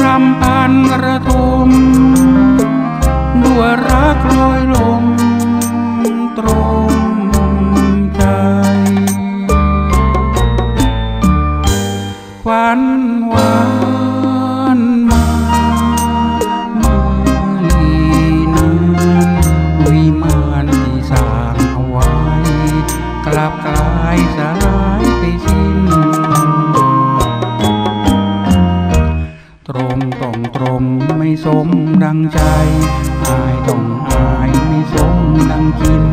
รำพันระทมด้วยรักลอยลมตรงใจควันวา ม่สมดังใจอายต้องอายไม่สมดังกิน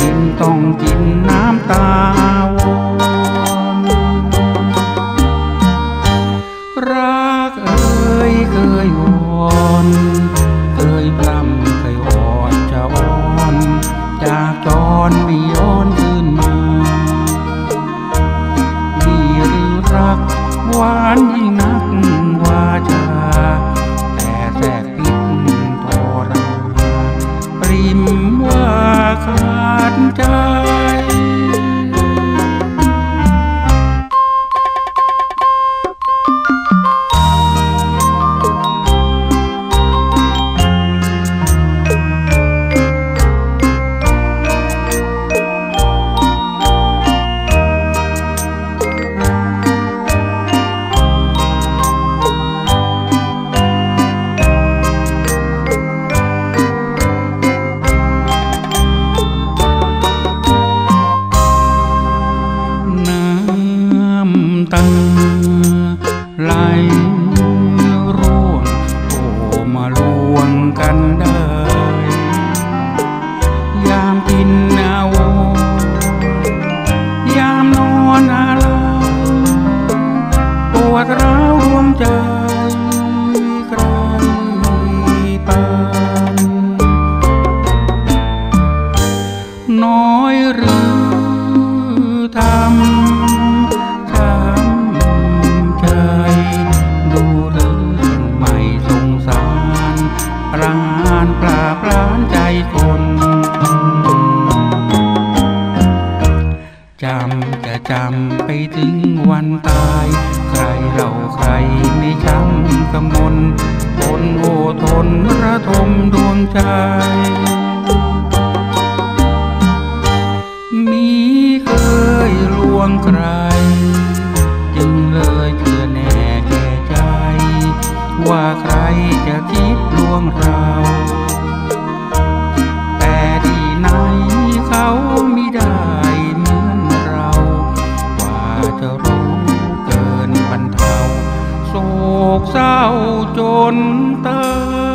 กินต้องกินน้ำตา ตาไหลร่วงโอ้มาลวงกันได้ยามกินอาวยามนอนอะไรปวดร้าวดวงใจใครปานน้อยหรือ เรื่องไม่สงสารปรานปลาปรานใจคนจำจะจำไปถึงวันตาย ใครเราใครไม่ช้ำกำมลทนโอทนระทมดวงใจ จะรู้เกินบรรเทาโศกเศร้าจนเตย